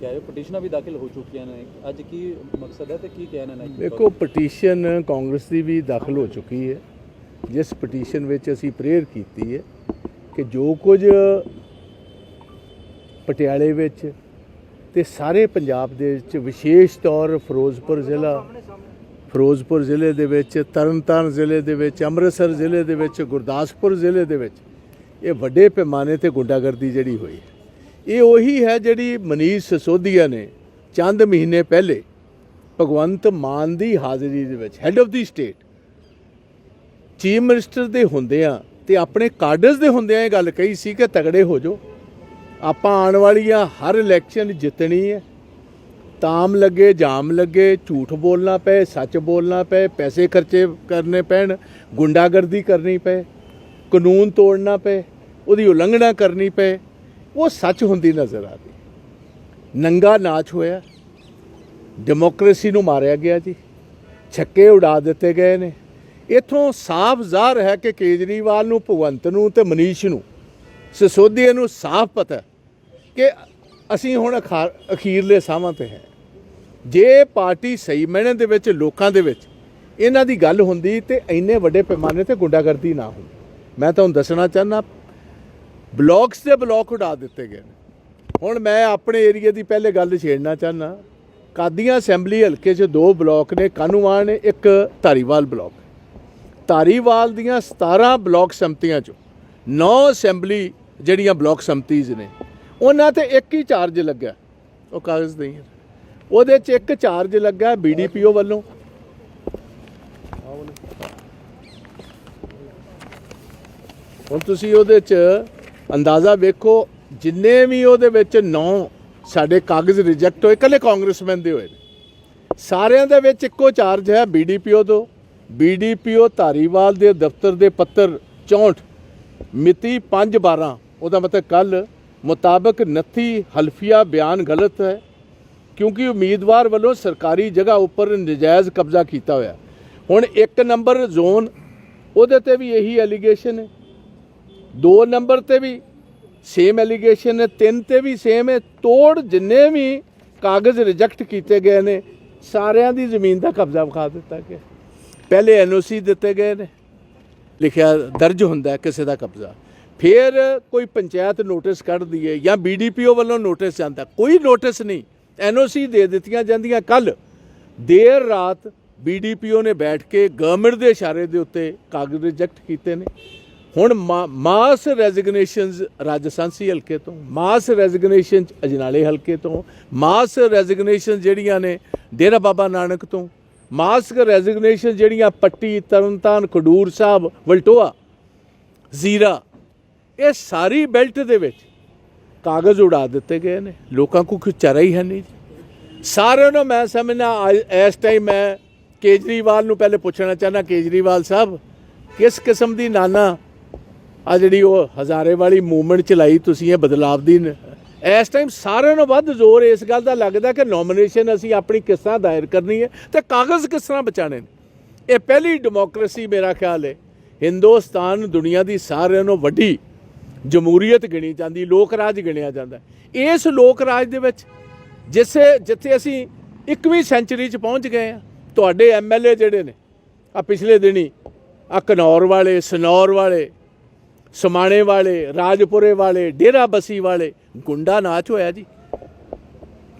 ਕਹਿ ਰਹੇ ਹੋ ਪਟੀਸ਼ਨਾਂ ਵੀ ਦਾਖਲ ਹੋ ਚੁੱਕੀਆਂ ਨੇ। ਅੱਜ ਕੀ ਮਕਸਦ ਹੈ ਤੇ ਕੀ ਕਹਿਣਾ ਨੇ ਦੇਖੋ ਪਟੀਸ਼ਨ ਕਾਂਗਰਸ ਦੀ ਵੀ ਦਾਖਲ ਹੋ ਚੁੱਕੀ ਹੈ। ਜਿਸ ਪਟੀਸ਼ਨ ਵਿੱਚ ਅਸੀਂ ਪ੍ਰੇਅਰ ਕੀਤੀ ਹੈ ਕਿ ਜੋ ਕੁਝ ਪਟਿਆਲੇ ਵਿੱਚ ਤੇ ਸਾਰੇ ਪੰਜਾਬ ਦੇ ਵਿੱਚ ਵਿਸ਼ੇਸ਼ ਤੌਰ ਫਿਰੋਜ਼ਪੁਰ ਜ਼ਿਲ੍ਹਾ, ਫਿਰੋਜ਼ਪੁਰ ਜ਼ਿਲ੍ਹੇ ਦੇ ਵਿੱਚ, ਤਰਨਤਾਰਨ ਜ਼ਿਲ੍ਹੇ ਦੇ ਵਿੱਚ, ਅੰਮ੍ਰਿਤਸਰ ਜ਼ਿਲ੍ਹੇ ਦੇ ਵਿੱਚ, ਗੁਰਦਾਸਪੁਰ ਜ਼ਿਲ੍ਹੇ ਦੇ ਵਿੱਚ ਇਹ ਵੱਡੇ ਪੈਮਾਨੇ ਤੇ ਗੁੰਡਾਗਰਦੀ ਜਿਹੜੀ ਹੋਈ ਹੈ। ਇਹ ਉਹੀ ਹੈ ਜਿਹੜੀ ਮਨੀਸ਼ ਸਿਸੋਦੀਆ ਨੇ ਚੰਦ ਮਹੀਨੇ ਪਹਿਲੇ ਭਗਵੰਤ ਮਾਨ ਦੀ ਹਾਜ਼ਰੀ ਦੇ ਵਿੱਚ head of the state chief minister ਦੇ ਹੁੰਦਿਆਂ ਤੇ ਆਪਣੇ ਕਾਡਰਸ ਦੇ ਹੁੰਦਿਆਂ ਇਹ ਗੱਲ ਕਹੀ ਸੀ ਕਿ ਤਗੜੇ ਹੋ ਜਾਓ। ਆਪਾਂ ਆਉਣ ਵਾਲੀਆਂ ਹਰ ਇਲੈਕਸ਼ਨ ਜਿੱਤਣੀ ਹੈ। ਤਾਮ ਲੱਗੇ, ਜਾਮ ਲੱਗੇ, ਝੂਠ ਬੋਲਣਾ ਪਏ, ਸੱਚ ਬੋਲਣਾ ਪਏ, ਪੈਸੇ ਖਰਚੇ ਕਰਨੇ ਪੈਣ, ਗੁੰਡਾਗਰਦੀ ਕਰਨੀ ਪਏ, ਕਾਨੂੰਨ ਤੋੜਨਾ ਪਏ, ਉਹਦੀ ਉਲੰਘਣਾ ਕਰਨੀ ਪਏ। ਉਹ ਸੱਚ ਹੁੰਦੀ ਨਜ਼ਰ ਆ ਰਹੀ। ਨੰਗਾ ਨਾਚ ਹੋਇਆ। ਡੈਮੋਕ੍ਰੇਸੀ ਨੂੰ ਮਾਰਿਆ ਗਿਆ ਜੀ। ਛੱਕੇ ਉਡਾ ਦਿੱਤੇ ਗਏ ਨੇ। ਇਥੋਂ ਸਾਫ਼ ਜ਼ਾਹਰ ਹੈ ਕਿ ਕੇਜਰੀਵਾਲ ਨੂੰ, ਭਗਵੰਤ ਨੂੰ ਤੇ ਮਨੀਸ਼ ਨੂੰ ਸਿਸੋਦੀਆ ਨੂੰ ਸਾਫ਼ ਪਤਾ ਕਿ ਅਸੀਂ ਹੁਣ ਅਖਾ- ਅਖੀਰਲੇ ਸਾਹਾਂ ਤੇ ਹੈ। ਜੇ ਪਾਰਟੀ ਸਹੀ ਮਹਿਣੇ ਦੇ ਵਿੱਚ, ਲੋਕਾਂ ਦੇ ਵਿੱਚ ਇਹਨਾਂ ਦੀ ਗੱਲ ਹੁੰਦੀ ਤੇ ਇੰਨੇ ਵੱਡੇ ਪੈਮਾਨੇ ਤੇ ਗੁੰਡਾਗਰਦੀ ਨਾ ਹੁੰਦੀ। ਮੈਂ ਤੁਹਾਨੂੰ ਦੱਸਣਾ ਚਾਹਨਾ ਬਲਾਕਸ ਦੇ ਬਲਾਕ ਉਡਾ ਦਿੱਤੇ ਗਏ ਨੇ। ਹੁਣ ਮੈਂ ਆਪਣੇ ਏਰੀਆ ਦੀ ਪਹਿਲੇ ਗੱਲ ਛੇੜਨਾ ਚਾਹਨਾ ਕਾਦੀਆਂ ਅਸੈਂਬਲੀ ਹਲਕੇ 'ਚ ਦੋ ਬਲਾਕ ਨੇ ਕਾਨੂੰਵਾਨ ਨੇ, ਇੱਕ ਧਾਰੀਵਾਲ ਬਲਾਕ। ਧਾਰੀਵਾਲ ਦੀਆਂ 17 ਬਲਾਕ ਸੰਮਤੀਆਂ 'ਚੋਂ 9 ਅਸੈਂਬਲੀ ਜਿਹੜੀਆਂ ਬਲਾਕ ਸੰਮਤੀਜ਼ ਨੇ, ਉਹਨਾਂ ਤੇ ਇੱਕ ਹੀ ਚਾਰਜ ਲੱਗਾ ਉਹ ਕਾਗਜ਼ ਨਹੀਂ ਹੈ। ਉਹਦੇ 'ਚ ਇੱਕ ਚਾਰਜ ਲੱਗਾ ਬੀਡੀਪੀਓ ਵੱਲੋਂ। ਹੁਣ ਤੁਸੀਂ ਉਹਦੇ 'ਚ ਅੰਦਾਜ਼ਾ ਵੇਖੋ, ਜਿੰਨੇ ਵੀ ਉਹਦੇ ਵਿੱਚ ਨੌ ਸਾਡੇ ਕਾਗਜ਼ ਰਿਜੈਕਟ ਹੋਏ ਕੱਲੇ ਕਾਂਗਰਸਮੈਨ ਦੇ ਹੋਏ ਨੇ। ਸਾਰਿਆਂ ਦੇ ਵਿੱਚ ਇੱਕੋ ਚਾਰਜ ਹੈ ਬੀਡੀਪੀਓ ਤੋਂ ਬੀਡੀਪੀਓ ਧਾਰੀਵਾਲ ਦੇ ਦਫ਼ਤਰ ਦੇ ਪੱਤਰ 64 ਮਿਤੀ 5/12 ਉਹਦਾ ਮਤਲਬ ਕੱਲ ਮੁਤਾਬਕ ਨੱਥੀ ਹਲਫੀਆ ਬਿਆਨ ਗਲਤ ਹੈ, ਕਿਉਂਕਿ ਉਮੀਦਵਾਰ ਵੱਲੋਂ ਸਰਕਾਰੀ ਜਗ੍ਹਾ ਉੱਪਰ ਨਜਾਇਜ਼ ਕਬਜ਼ਾ ਕੀਤਾ ਹੋਇਆ। ਹੁਣ ਇੱਕ ਨੰਬਰ ਜ਼ੋਨ, ਉਹਦੇ ਤੇ ਵੀ ਇਹੀ ਐਲੀਗੇਸ਼ਨ ਹੈ। ਦੋ ਨੰਬਰ ਤੇ ਵੀ ਸੇਮ ਐਲੀਗੇਸ਼ਨ ਹੈ ਤਿੰਨ ਤੇ ਵੀ ਸੇਮ ਹੈ, ਤੋੜ ਜਿੰਨੇ ਵੀ ਕਾਗਜ਼ ਰਿਜੈਕਟ ਕੀਤੇ ਗਏ ਨੇ, ਸਾਰਿਆਂ ਦੀ ਜ਼ਮੀਨ ਦਾ ਕਬਜ਼ਾ ਵਿਖਾ ਦਿੱਤਾ ਗਿਆ ਪਹਿਲੇ ਐਨਓਸੀ ਦਿੱਤੇ ਗਏ ਨੇ, ਲਿਖਿਆ ਦਰਜ ਹੁੰਦਾ ਕਿਸੇ ਦਾ ਕਬਜ਼ਾ। ਫਿਰ ਕੋਈ ਪੰਚਾਇਤ ਨੋਟਿਸ ਕੱਢਦੀ ਹੈ ਜਾਂ ਬੀਡੀਪੀਓ ਵੱਲੋਂ ਨੋਟਿਸ ਜਾਂਦਾ, ਕੋਈ ਨੋਟਿਸ ਨਹੀਂ। ਐਨਓਸੀ ਦੇ ਦਿੱਤੀਆਂ ਜਾਂਦੀਆਂ ਕੱਲ। ਦੇਰ ਰਾਤ ਬੀਡੀਪੀਓ ਨੇ ਬੈਠ ਕੇ ਗਵਰਨਮੈਂਟ ਦੇ ਇਸ਼ਾਰੇ ਦੇ ਉੱਤੇ ਕਾਗਜ਼ ਰਿਜੈਕਟ ਕੀਤੇ ਨੇ। ਹੁਣ ਮਾ- ਮਾਸ ਰੈਜ਼ਿਗਨੇਸ਼ਨਸ ਰਾਜਸਥਾਨੀ ਹਲਕੇ ਤੋਂ, ਮਾਸ ਰੈਜ਼ਿਗਨੇਸ਼ਨ ਅਜਨਾਲੇ ਹਲਕੇ ਤੋਂ, ਮਾਸ ਰੈਜ਼ਿਗਨੇਸ਼ਨ ਜਿਹੜੀਆਂ ਨੇ ਡੇਰਾ ਬਾਬਾ ਨਾਨਕ ਤੋਂ, ਮਾਸ ਰੈਜ਼ਿਗਨੇਸ਼ਨ ਜਿਹੜੀਆਂ ਪੱਟੀ, ਤਰਨਤਾਰਨ, ਖਡੂਰ ਸਾਹਿਬ, ਵਲਟੋਆ, ਜ਼ੀਰਾ, ਇਹ ਸਾਰੀ ਬੈਲਟ ਦੇ ਵਿੱਚ ਕਾਗਜ਼ ਉਡਾ ਦਿੱਤੇ ਗਏ ਨੇ ਲੋਕਾਂ ਕੋਲ ਕੁਝ ਚਾਰਾ ਹੀ ਹੈ ਨਹੀਂ ਜੀ। ਸਾਰਿਆਂ ਨੂੰ ਮੈਂ ਸਮਝਣਾ ਅੱਜ- ਇਸ ਟਾਈਮ ਮੈਂ ਕੇਜਰੀਵਾਲ ਨੂੰ ਪਹਿਲੇ ਪੁੱਛਣਾ ਚਾਹਨਾ ਕੇਜਰੀਵਾਲ ਸਾਹਿਬ, ਕਿਸ ਕਿਸਮ ਦੀ ਨਾਨਾ ਆ ਜਿਹੜੀ ਉਹ ਹਜ਼ਾਰੇ ਵਾਲੀ ਮੂਵਮੈਂਟ ਚਲਾਈ ਤੁਸੀਂ ਇਹ ਬਦਲਾਵ ਦੀ ਨ- ਇਸ ਟਾਈਮ ਸਾਰਿਆਂ ਨੂੰ ਵੱਧ ਜ਼ੋਰ ਇਸ ਗੱਲ ਦਾ ਲੱਗਦਾ ਕਿ ਨੋਮੀਨੇਸ਼ਨ ਅਸੀਂ ਆਪਣੀ ਕਿਸ ਤਰ੍ਹਾਂ ਦਾਇਰ ਕਰਨੀ ਹੈ ਤੇ ਕਾਗਜ਼ ਕਿਸ ਤਰ੍ਹਾਂ ਬਚਾਣੇ ਨੇ? ਇਹ ਪਹਿਲੀ ਡੈਮੋਕ੍ਰੇਸੀ ਮੇਰਾ ਖਿਆਲ ਹੈ। ਹਿੰਦੁਸਤਾਨ ਦੁਨੀਆ ਦੀ ਸਾਰਿਆਂ ਨੂੰ ਵੱਡੀ ਜਮਹੂਰੀਅਤ ਗਿਣੀ ਜਾਂਦੀ, ਲੋਕ ਰਾਜ ਗਿਣਿਆ ਜਾਂਦਾ ਇਸ ਲੋਕ ਰਾਜ ਦੇ ਵਿੱਚ ਜਿਸੇ ਜਿੱਥੇ ਅਸੀਂ 21ਵੀਂ ਸੈਂਚਰੀ 'ਚ ਪਹੁੰਚ ਗਏ ਆ ਤੁਹਾਡੇ ਐਮਐਲਏ ਜਿਹੜੇ ਨੇ ਆ ਪਿਛਲੇ ਦਿਨੀ ਆ ਕਨੌਰ ਵਾਲੇ, ਸਨੌਰ ਵਾਲੇ ਸਮਾਣੇ ਵਾਲੇ, ਰਾਜਪੁਰੇ ਵਾਲੇ, ਡੇਰਾ ਬਸੀ ਵਾਲੇ, ਗੁੰਡਾ ਨਾਚ ਹੋਇਆ ਜੀ।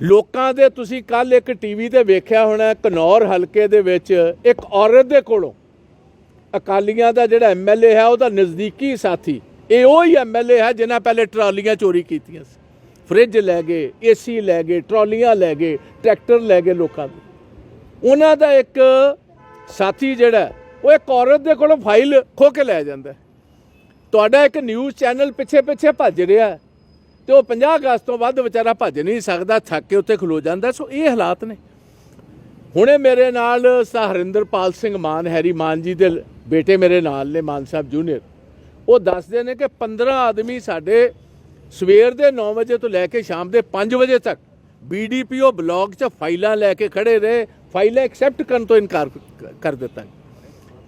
ਲੋਕਾਂ ਦੇ ਤੁਸੀਂ ਕੱਲ ਇੱਕ ਟੀਵੀ ਤੇ ਵੇਖਿਆ ਹੋਣਾ ਕਨੌਰ ਹਲਕੇ ਦੇ ਵਿੱਚ ਇੱਕ ਔਰਤ ਦੇ ਕੋਲੋਂ। ਅਕਾਲੀਆਂ ਦਾ ਜਿਹੜਾ ਐਮਐਲਏ ਹੈ, ਉਹਦਾ ਨਜ਼ਦੀਕੀ ਸਾਥੀ, ਇਹ ਉਹ ਹੀ ਐਮਐਲਏ ਹੈ ਜਿਨ੍ਹਾਂ ਪਹਿਲੇ ਟਰਾਲੀਆਂ ਚੋਰੀ ਕੀਤੀਆਂ ਸੀ। ਫ੍ਰਿਜ ਲੈ ਗਏ, ਏਸੀ ਲੈ ਗਏ, ਟਰਾਲੀਆਂ ਲੈ ਗਏ, ਟਰੈਕਟਰ ਲੈ ਗਏ ਲੋਕਾਂ ਦੇ। ਉਹਨਾਂ ਦਾ ਇੱਕ ਸਾਥੀ ਜਿਹੜਾ, ਉਹ ਇੱਕ ਔਰਤ ਦੇ ਕੋਲੋਂ ਫਾਈਲ ਖੋ ਕੇ ਲੈ ਜਾਂਦਾ ਤੁਹਾਡਾ ਇੱਕ ਨਿਊਜ਼ ਚੈਨਲ ਪਿੱਛੇ ਪਿੱਛੇ ਭੱਜ ਰਿਹਾ ਹੈ ਤੇ ਉਹ 50 ਅਗਸਤ ਤੋਂ ਵੱਧ ਵਿਚਾਰਾ ਭੱਜ ਨਹੀਂ ਸਕਦਾ, ਥੱਕ ਕੇ ਉੱਥੇ ਖਲੋ ਜਾਂਦਾ। ਸੋ ਇਹ ਹਾਲਾਤ ਨੇ। ਹੁਣੇ ਮੇਰੇ ਨਾਲ ਸਹਰਿੰਦਰਪਾਲ ਸਿੰਘ ਮਾਨ, ਹੈਰੀ ਮਾਨ ਜੀ ਦੇ ਬੇਟੇ ਮੇਰੇ ਨਾਲ ਨੇ, ਮਾਨ ਸਾਹਿਬ ਜੂਨੀਅਰ ਉਹ ਦੱਸਦੇ ਨੇ ਕਿ 15 ਆਦਮੀ ਸਾਡੇ ਸਵੇਰ ਦੇ 9 ਵਜੇ ਤੋਂ ਲੈ ਕੇ ਸ਼ਾਮ ਦੇ 5 ਵਜੇ ਤੱਕ ਬੀਡੀਪੀਓ ਬਲਾਕ 'ਚ ਫਾਈਲਾਂ ਲੈ ਕੇ ਖੜੇ ਰਹੇ, ਫਾਈਲਾਂ ਐਕਸੈਪਟ ਕਰਨ ਤੋਂ ਇਨਕਾਰ ਕਰ ਦਿੱਤਾ।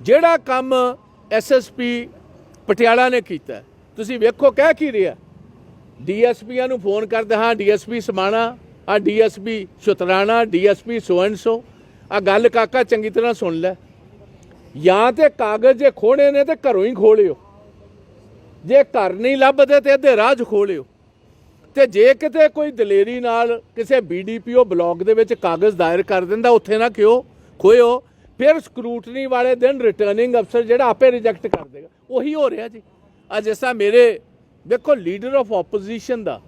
ਜਿਹੜਾ ਕੰਮ ਐਸਐਸਪੀ ਪਟਿਆਲਾ ਨੇ ਕੀਤਾ। ਤੁਸੀਂ ਵੇਖੋ ਕਹਿ ਕੀ ਰਿਹਾ। ਡੀਐਸਪੀਆਂ ਨੂੰ ਫੋਨ ਕਰਦੇ ਹਾਂ, ਡੀਐਸਪੀ ਸਮਾਣਾ, ਆ DSP Shutrana, DSP so and so ਆ ਗੱਲ ਕਾਕਾ ਚੰਗੀ ਤਰ੍ਹਾਂ ਸੁਣ ਲੈ। ਜਾਂ ਤੇ ਕਾਗਜ਼ ਜੇ ਖੋਣੇ ਨੇ ਤੇ ਘਰੋਂ ਹੀ ਖੋਲਿਓ ਜੇ ਘਰ ਨਹੀਂ ਲੱਭਦੇ ਤੇ ਇਹਦੇ ਰਾਜ 'ਚ ਖੋਲਿਓ ਤੇ ਜੇ ਕਿਤੇ ਕੋਈ ਦਲੇਰੀ ਨਾਲ ਕਿਸੇ ਬੀਡੀਪੀਓ ਬਲਾਕ ਦੇ ਵਿੱਚ ਕਾਗਜ਼ ਦਾਇਰ ਕਰ ਦਿੰਦਾ, ਉੱਥੇ ਨਾ ਕਿਉਂ ਖੋਇਓ। ਫਿਰ ਸਕਰੂਟਨੀ ਵਾਲੇ ਦਿਨ ਰਿਟਰਨਿੰਗ ਅਫਸਰ ਜਿਹੜਾ ਆਪੇ ਰਿਜੈਕਟ ਕਰ ਦੇਗਾ। ਉਹੀ ਹੋ ਰਿਹਾ ਜੀ। ਅੱਜ ਜਿਸ ਤਰ੍ਹਾਂ ਮੇਰੇ, ਦੇਖੋ ਲੀਡਰ ਆਫ ਆਪੋਜੀਸ਼ਨ ਦਾ।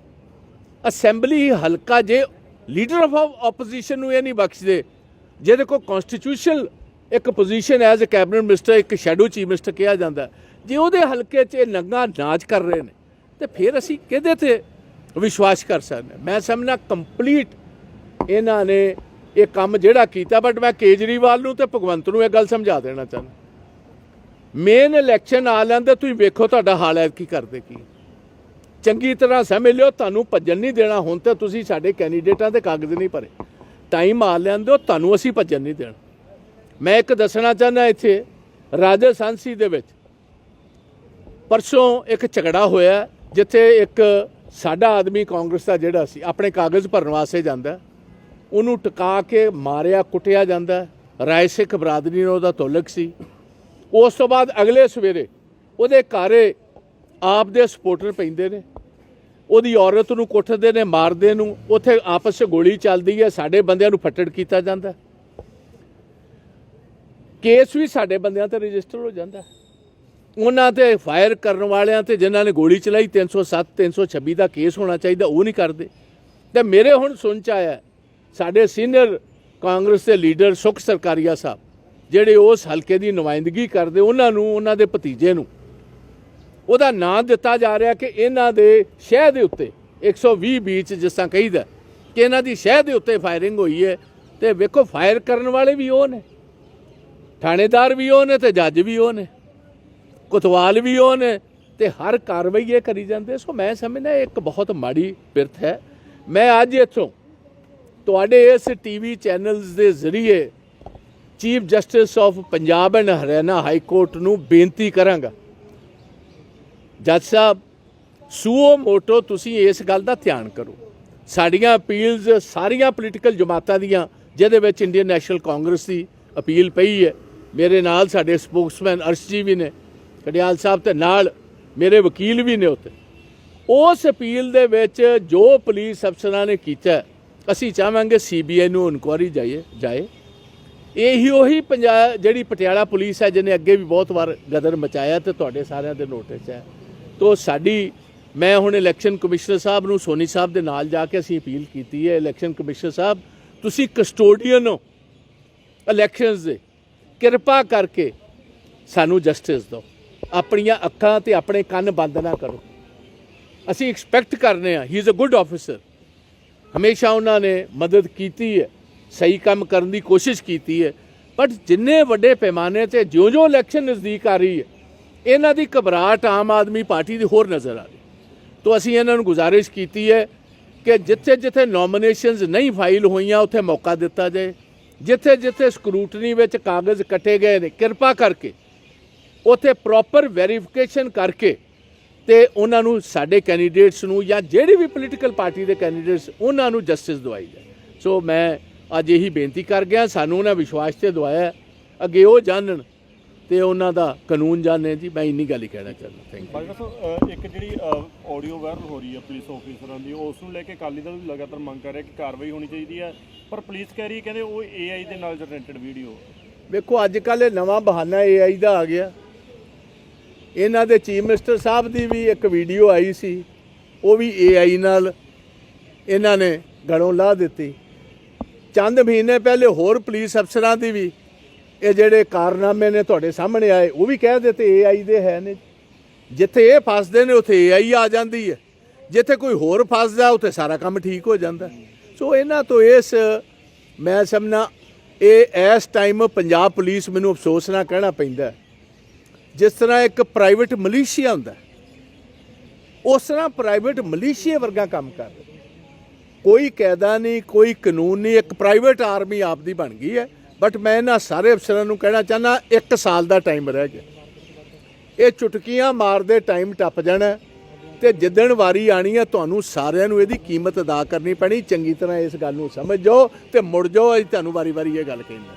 ਅਸੈਂਬਲੀ ਹਲਕਾ ਜੇ ਲੀਡਰ ਆਫ ਆਪੋਜੀਸ਼ਨ ਨੂੰ ਇਹ ਨਹੀਂ ਬਖਸ਼ਦੇ। ਜਿਹਦੇ ਕੋ ਕਨਸਟੀਟਿਊਸ਼ਨਲ ਇੱਕ position as a cabinet minister ਇੱਕ ਸ਼ੈਡੋ ਚੀਫ ਮਿਨਿਸਟਰ ਕਿਹਾ ਜਾਂਦਾ ਜੇ ਉਹਦੇ ਹਲਕੇ 'ਚ ਇਹ ਨੰਗਾ ਨਾਚ ਕਰ ਰਹੇ ਨੇ, ਤੇ ਫਿਰ ਅਸੀਂ ਕਿਹਦੇ ਤੇ ਵਿਸ਼ਵਾਸ ਕਰ ਸਕਦੇ ਹਾਂ? ਮੈਂ ਸਮਝਣਾ ਕੰਪਲੀਟ ਇਹਨਾਂ ਨੇ ਇਹ ਕੰਮ ਜਿਹੜਾ ਕੀਤਾ ਬਟ ਮੈਂ ਕੇਜਰੀਵਾਲ ਨੂੰ ਤੇ ਭਗਵੰਤ ਨੂੰ ਇਹ ਗੱਲ ਸਮਝਾ ਦੇਣਾ ਚਾਹੁੰਦਾ। ਮੇਨ ਇਲੈਕਸ਼ਨ ਆ ਲੈਂਦੇ, ਤੁਸੀਂ ਵੇਖੋ ਤੁਹਾਡਾ ਹਾਲ ਹੈ ਕੀ ਕਰਦੇ ਕੀ। ਚੰਗੀ ਤਰ੍ਹਾਂ ਸਮਝ ਲਿਓ, ਤੁਹਾਨੂੰ ਭੱਜਣ ਨਹੀਂ ਦੇਣਾ, ਹੁਣ ਤੇ ਤੁਸੀਂ ਸਾਡੇ ਕੈਂਡੀਡੇਟਾਂ ਦੇ ਕਾਗਜ਼ ਨਹੀਂ ਭਰੇ। ਟਾਈਮ ਆ ਲੈਂਦੇ ਹੋ, ਤੁਹਾਨੂੰ ਅਸੀਂ ਭੱਜਣ ਨਹੀਂ ਦੇਣਾ। ਮੈਂ ਇੱਕ ਦੱਸਣਾ ਚਾਹੁੰਦਾ ਇੱਥੇ, ਰਾਜਸਥਾਨ ਸੀ ਦੇ ਵਿੱਚ। ਪਰਸੋਂ ਇੱਕ ਝਗੜਾ ਹੋਇਆ, ਜਿੱਥੇ ਇੱਕ ਸਾਡਾ ਆਦਮੀ ਕਾਂਗਰਸ ਦਾ ਜਿਹੜਾ ਸੀ, ਆਪਣੇ ਕਾਗਜ਼ ਭਰਨ ਵਾਸਤੇ ਜਾਂਦਾ। ਉਹਨੂੰ ਟਿਕਾ ਕੇ ਮਾਰਿਆ, ਕੁੱਟਿਆ ਜਾਂਦਾ। ਰਾਏ ਸਿੱਖ ਬਰਾਦਰੀ ਨਾਲ ਉਹਦਾ ਤੁਲਕ ਸੀ। ਉਸ ਤੋਂ ਬਾਅਦ ਅਗਲੇ ਸਵੇਰੇ ਉਹਦੇ ਘਰੇ ਆਪ ਦੇ ਸਪੋਰਟਰ ਪੈਂਦੇ ਨੇ। ਉਹਦੀ ਔਰਤ ਨੂੰ ਕੁੱਟਦੇ ਨੇ, ਮਾਰਦੇ ਨੂੰ। ਉੱਥੇ ਆਪਸ ਵਿੱਚ ਗੋਲੀ ਚੱਲਦੀ ਹੈ, ਸਾਡੇ ਬੰਦਿਆਂ ਨੂੰ ਫੱਟੜ ਕੀਤਾ ਜਾਂਦਾ। ਕੇਸ ਵੀ ਸਾਡੇ ਬੰਦਿਆਂ ਤੇ ਰਜਿਸਟਰ ਹੋ ਜਾਂਦਾ। ਉਹਨਾਂ ਤੇ ਫਾਇਰ ਕਰਨ ਵਾਲਿਆਂ ਤੇ ਜਿਨ੍ਹਾਂ ਨੇ ਗੋਲੀ ਚਲਾਈ 307 326 ਦਾ ਕੇਸ ਹੋਣਾ ਚਾਹੀਦਾ, ਉਹ ਨਹੀਂ ਕਰਦੇ। ਤੇ ਮੇਰੇ ਹੁਣ ਸੁਣ ਚ ਆਇਆ ਸਾਡੇ ਸੀਨੀਅਰ ਕਾਂਗਰਸ ਦੇ ਲੀਡਰ ਸੁਖ ਸਰਕਾਰੀਆ ਸਾਹਿਬ, ਜਿਹੜੇ ਉਸ ਹਲਕੇ ਦੀ ਨੁਮਾਇੰਦਗੀ ਕਰਦੇ, ਉਹਨਾਂ ਨੂੰ, ਉਹਨਾਂ ਦੇ ਭਤੀਜੇ ਨੂੰ। ਉਹਦਾ ਨਾਂ ਦਿੱਤਾ ਜਾ ਰਿਹਾ ਕਿ ਇਹਨਾਂ ਦੇ ਸ਼ਹਿਰ ਦੇ ਉੱਤੇ 120 ਬੀਚ ਜਿਸ ਤਰ੍ਹਾਂ ਕਹੀਦਾ, ਕਿ ਇਹਨਾਂ ਦੀ ਸ਼ਹਿਰ ਦੇ ਉੱਤੇ ਫਾਇਰਿੰਗ ਹੋਈ ਹੈ। ਤੇ ਵੇਖੋ ਫਾਇਰ ਕਰਨ ਵਾਲੇ ਵੀ ਉਹ ਨੇ। ਥਾਣੇਦਾਰ ਵੀ ਉਹ ਨੇ ਤੇ ਜੱਜ ਵੀ ਉਹ ਨੇ। ਕੁਤਵਾਲ ਵੀ ਉਹ ਨੇ। ਤੇ ਹਰ ਕਾਰਵਾਈ ਇਹ ਕਰੀ ਜਾਂਦੇ। ਸੋ ਮੈਂ ਸਮਝਦਾ ਇੱਕ ਬਹੁਤ ਮਾੜੀ ਪਿਰਥ ਹੈ। ਮੈਂ ਅੱਜ ਇੱਥੋਂ ਤੁਹਾਡੇ ਇਸ ਟੀਵੀ ਚੈਨਲਸ ਦੇ ਜ਼ਰੀਏ chief justice of Punjab and Haryana high court ਨੂੰ ਬੇਨਤੀ ਕਰਾਂਗਾ। ਜੱਜ ਸਾਹਿਬ, ਸੂਓ ਮੋਟੋ ਤੁਸੀਂ ਇਸ ਗੱਲ ਦਾ ਧਿਆਨ ਕਰੋ। ਸਾਡੀਆਂ ਅਪੀਲਸ ਸਾਰੀਆਂ ਪੋਲੀਟੀਕਲ ਜਮਾਤਾਂ ਦੀਆਂ, ਜਿਹਦੇ ਵਿੱਚ ਇੰਡੀਅਨ ਨੈਸ਼ਨਲ ਕਾਂਗਰਸ ਦੀ ਅਪੀਲ ਪਈ ਹੈ। ਮੇਰੇ ਨਾਲ ਸਾਡੇ ਸਪੋਕਸਮੈਨ ਅਰਸ਼ ਜੀ ਵੀ ਨੇ, ਕੜਿਆਲ ਸਾਹਿਬ ਤੇ ਨਾਲ ਮੇਰੇ ਵਕੀਲ ਵੀ ਨੇ ਉੱਤੇ ਉਸ ਅਪੀਲ ਦੇ ਵਿੱਚ ਜੋ ਪੁਲਿਸ ਅਫਸਰਾਂ ਨੇ ਕੀਤਾ ਅਸੀਂ ਚਾਹਾਂਗੇ ਸੀਬੀਆਈ ਨੂੰ ਇਨਕੁਆਰੀ ਜਾਏ ਜਾਏ। ਇਹੀ ਉਹੀ ਪੰਜਾਬ ਜਿਹੜੀ ਪਟਿਆਲਾ ਪੁਲਿਸ ਹੈ, ਜਿਹਨੇ ਅੱਗੇ ਵੀ ਬਹੁਤ ਵਾਰ ਗਦਰ ਮਚਾਇਆ ਤੇ ਤੁਹਾਡੇ ਸਾਰਿਆਂ ਦੇ ਨੋਟਿਸ ਹੈ। ਤੋ ਸਾਡੀ, ਮੈਂ ਹੁਣ ਇਲੈਕਸ਼ਨ ਕਮਿਸ਼ਨਰ ਸਾਹਿਬ ਨੂੰ, ਸੋਨੀ ਸਾਹਿਬ ਦੇ ਨਾਲ ਜਾ ਕੇ ਅਸੀਂ ਅਪੀਲ ਕੀਤੀ ਹੈ, ਇਲੈਕਸ਼ਨ ਕਮਿਸ਼ਨਰ ਸਾਹਿਬ, ਤੁਸੀਂ ਕਸਟੋਡੀਅਨ ਹੋ, ਇਲੈਕਸ਼ਨਸ ਦੇ। ਕਿਰਪਾ ਕਰਕੇ ਸਾਨੂੰ ਜਸਟਿਸ ਦਿਓ। ਆਪਣੀਆਂ ਅੱਖਾਂ ਤੇ ਆਪਣੇ ਕੰਨ ਬੰਦ ਨਾ ਕਰੋ। ਅਸੀਂ ਐਕਸਪੈਕਟ ਕਰਨੇ ਆ ਹੀ। ਇਜ਼ ਅ ਗੁੱਡ ਆਫੀਸਰ ਹਮੇਸ਼ਾ ਉਹਨਾਂ ਨੇ ਮਦਦ ਕੀਤੀ ਹੈ, ਸਹੀ ਕੰਮ ਕਰਨ ਦੀ ਕੋਸ਼ਿਸ਼ ਕੀਤੀ ਹੈ ਬਟ ਜਿੰਨੇ ਵੱਡੇ ਪੈਮਾਨੇ ਤੇ ਜਿਉਂ-ਜਿਉਂ ਇਲੈਕਸ਼ਨ ਨਜ਼ਦੀਕ ਆ ਰਹੀ ਹੈ, ਇਹਨਾਂ ਦੀ ਘਬਰਾਹਟ ਆਮ ਆਦਮੀ ਪਾਰਟੀ ਦੀ ਹੋਰ ਨਜ਼ਰ ਆ ਰਹੀ ਤੋ ਅਸੀਂ ਇਹਨਾਂ ਨੂੰ ਗੁਜ਼ਾਰਿਸ਼ ਕੀਤੀ ਹੈ ਕਿ ਜਿੱਥੇ-ਜਿੱਥੇ ਨੋਮੀਨੇਸ਼ਨਸ ਨਹੀਂ ਫਾਈਲ ਹੋਈਆਂ, ਉੱਥੇ ਮੌਕਾ ਦਿੱਤਾ ਜਾਏ। ਜਿੱਥੇ-ਜਿੱਥੇ ਸਕਰੂਟਨੀ ਵਿੱਚ ਕਾਗਜ਼ ਕੱਟੇ ਗਏ ਨੇ, ਕਿਰਪਾ ਕਰਕੇ ਉੱਥੇ ਪ੍ਰੋਪਰ ਵੈਰੀਫਿਕੇਸ਼ਨ ਕਰਕੇ ਤੇ ਉਹਨਾਂ ਨੂੰ ਸਾਡੇ ਕੈਂਡੀਡੇਟਸ ਨੂੰ ਜਾਂ ਜਿਹੜੀ ਵੀ ਪੋਲੀਟੀਕਲ ਪਾਰਟੀ ਦੇ ਕੈਂਡੀਡੇਟਸ ਉਹਨਾਂ ਨੂੰ ਜਸਟਿਸ ਦਵਾਈ ਜਾਏ। ਸੋ ਮੈਂ ਅੱਜ ਇਹੀ ਬੇਨਤੀ ਕਰ ਗਿਆ ਸਾਨੂੰ ਉਹਨਾਂ ਵਿਸ਼ਵਾਸ ਤੇ ਦਵਾਇਆ। ਅੱਗੇ ਉਹ ਜਾਣਨ ਤੇ ਉਹਨਾਂ ਦਾ ਕਾਨੂੰਨ ਜਾਣੇ ਜੀ ਮੈਂ ਇੰਨੀ ਗੱਲ ਹੀ ਕਹਿਣਾ ਚਾਹੁੰਦਾ। ਥੈਂਕ ਯੂ ਬਾਈ ਇੱਕ ਜਿਹੜੀ ਆਡੀਓ ਵਾਇਰਲ ਹੋ ਰਹੀ ਹੈ ਪੁਲਿਸ ਆਫੀਸਰਾਂ ਦੀ ਉਸ ਨੂੰ ਲੈ ਕੇ ਅਕਾਲੀ ਦਲ ਲਗਾਤਾਰ ਮੰਗ ਕਰ ਰਿਹਾ ਕਿ ਕਾਰਵਾਈ ਹੋਣੀ ਚਾਹੀਦੀ ਹੈ। ਪਰ ਪੁਲਿਸ ਕਹਿ ਰਹੀ ਹੈ ਕਹਿੰਦੇ ਉਹ ਏਆਈ ਦੇ ਨਾਲ ਜਨਰੇਟਡ ਵੀਡੀਓ ਵੇਖੋ ਅੱਜ ਕੱਲ੍ਹ ਇਹ ਨਵਾਂ ਬਹਾਨਾ AI ਦਾ ਆ ਗਿਆ। ਇਹਨਾਂ ਦੇ ਚੀਫ ਮਿਨਿਸਟਰ ਸਾਹਿਬ ਦੀ ਵੀ ਇੱਕ ਵੀਡੀਓ ਆਈ ਸੀ, ਉਹ ਵੀ AI ਨਾਲ ਇਹਨਾਂ ਨੇ ਗਲੋਂ ਲਾ ਦਿੱਤੀ। ਚੰਦ ਮਹੀਨੇ ਪਹਿਲੇ ਹੋਰ ਪੁਲਿਸ ਅਫਸਰਾਂ ਦੀ ਵੀ ਇਹ ਜਿਹੜੇ ਕਾਰਨਾਮੇ ਨੇ ਤੁਹਾਡੇ ਸਾਹਮਣੇ ਆਏ, ਉਹ ਵੀ ਕਹਿ ਦਿੱਤੇ AI ਦੇ ਹੈ ਨੇ ਜਿੱਥੇ ਇਹ ਫਸਦੇ ਨੇ, ਉੱਥੇ AI ਆ ਜਾਂਦੀ ਹੈ। ਜਿੱਥੇ ਕੋਈ ਹੋਰ ਫਸਦਾ, ਉੱਥੇ ਸਾਰਾ ਕੰਮ ਠੀਕ ਹੋ ਜਾਂਦਾ। ਸੋ ਇਹਨਾਂ ਤੋਂ ਇਸ ਮੈਂ ਸਮਝਣਾ ਇਹ ਇਸ ਟਾਈਮ ਪੰਜਾਬ ਪੁਲਿਸ ਮੈਨੂੰ ਅਫਸੋਸ ਨਾਲ ਕਹਿਣਾ ਪੈਂਦਾ ਜਿਸ ਤਰ੍ਹਾਂ ਇੱਕ ਪ੍ਰਾਈਵੇਟ ਮਲੀਸ਼ੀਆ ਹੁੰਦਾ ਉਸ ਤਰ੍ਹਾਂ ਪ੍ਰਾਈਵੇਟ ਮਲੀਸ਼ੀਆ ਵਰਗਾ ਕੰਮ ਕਰ ਕੋਈ ਕਾਇਦਾ ਨਹੀਂ, ਕੋਈ ਕਾਨੂੰਨ ਨਹੀਂ, ਇੱਕ ਪ੍ਰਾਈਵੇਟ ਆਰਮੀ ਆਪ ਦੀ ਬਣ ਗਈ ਹੈ। ਬਟ ਮੈਂ ਇਹਨਾਂ ਸਾਰੇ ਅਫਸਰਾਂ ਨੂੰ ਕਹਿਣਾ ਚਾਹੁੰਦਾ, ਇੱਕ ਸਾਲ ਦਾ ਟਾਈਮ ਰਹਿ ਗਿਆ। ਇਹ ਚੁਟਕੀਆਂ ਮਾਰਦੇ ਟਾਈਮ ਟੱਪ ਜਾਣਾ ਹੈ। ਤੇ ਜਿੱਦਣ ਵਾਰੀ ਆਣੀ ਹੈ, ਤੁਹਾਨੂੰ ਸਾਰਿਆਂ ਨੂੰ ਇਹਦੀ ਕੀਮਤ ਅਦਾ ਕਰਨੀ ਪੈਣੀ। ਚੰਗੀ ਤਰ੍ਹਾਂ ਇਸ ਗੱਲ ਨੂੰ ਸਮਝ ਜਾਓ ਤੇ ਮੁੜ ਜਾਓ, ਅਸੀਂ ਤੁਹਾਨੂੰ ਵਾਰੀ-ਵਾਰੀ ਇਹ ਗੱਲ ਕਹਿੰਦੇ